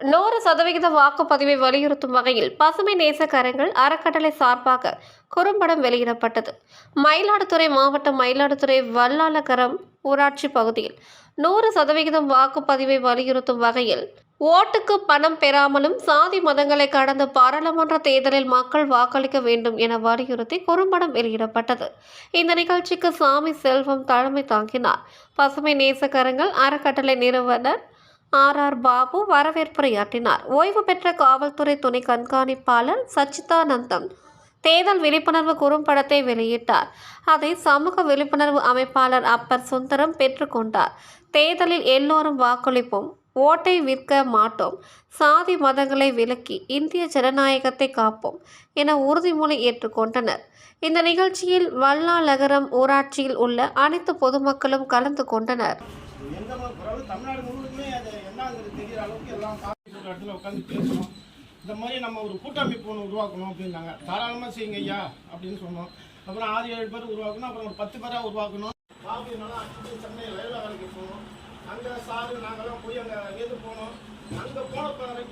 நூறு சதவிகித வாக்குப்பதிவை வலியுறுத்தும் வகையில் பசுமை நேசக்கரங்கள் அறக்கட்டளை சார்பாக குறும்படம் வெளியிடப்பட்டது. மயிலாடுதுறை மாவட்டம் மயிலாடுதுறை வல்லாலகரம் ஊராட்சி பகுதியில் நூறு சதவிகிதம் வாக்குப்பதிவை வலியுறுத்தும் வகையில் ஓட்டுக்கு பணம் பெறாமலும் சாதி மதங்களை கடந்த பாராளுமன்ற தேர்தலில் மக்கள் வாக்களிக்க வேண்டும் என வலியுறுத்தி குறும்படம் வெளியிடப்பட்டது. இந்த நிகழ்ச்சிக்கு சாமி செல்வம் தலைமை தாங்கினார். பசுமை நேசக்கரங்கள் அறக்கட்டளை நிறுவனர் ஆர் ஆர் பாபு வரவேற்புரையாற்றினார் ஓய்வு பெற்ற காவல்துறை துணை கண்காணிப்பாளர் சச்சிதானந்தம் தேர்தல் விழிப்புணர்வு குறும்படத்தை வெளியிட்டார். அதை சமூக விழிப்புணர்வு அமைப்பாளர் அப்பர் சுந்தரம் பெற்றுக்கொண்டார் தேர்தலில் எல்லோரும் வாக்களிப்போம் ஓட்டை விற்க மாட்டோம். சாதி மதங்களை விலக்கி இந்திய ஜனநாயகத்தை காப்போம் என உறுதிமொழி ஏற்றுக்கொண்டனர் இந்த நிகழ்ச்சியில் வல்லாலகரம் ஊராட்சியில் உள்ள அனைத்து பொதுமக்களும் கலந்து கொண்டனர். இந்த மாதிரி நம்ம ஒரு கூட்டமைப்பு ஒன்று உருவாக்கணும் அப்படின்னாங்க தாராளமாக செய்யுங்க ஐயா அப்படின்னு சொன்னோம். அப்புறம் ஆறு ஏழு பேர் உருவாக்கணும். அப்புறம் ஒரு பத்து பேராக உருவாக்கணும். சென்னை ரயில்வே வேலைக்கு போகணும். அங்கே சாரு நாங்கள்லாம் போய் அங்கே எது போனோம். அங்கே போன பிறகு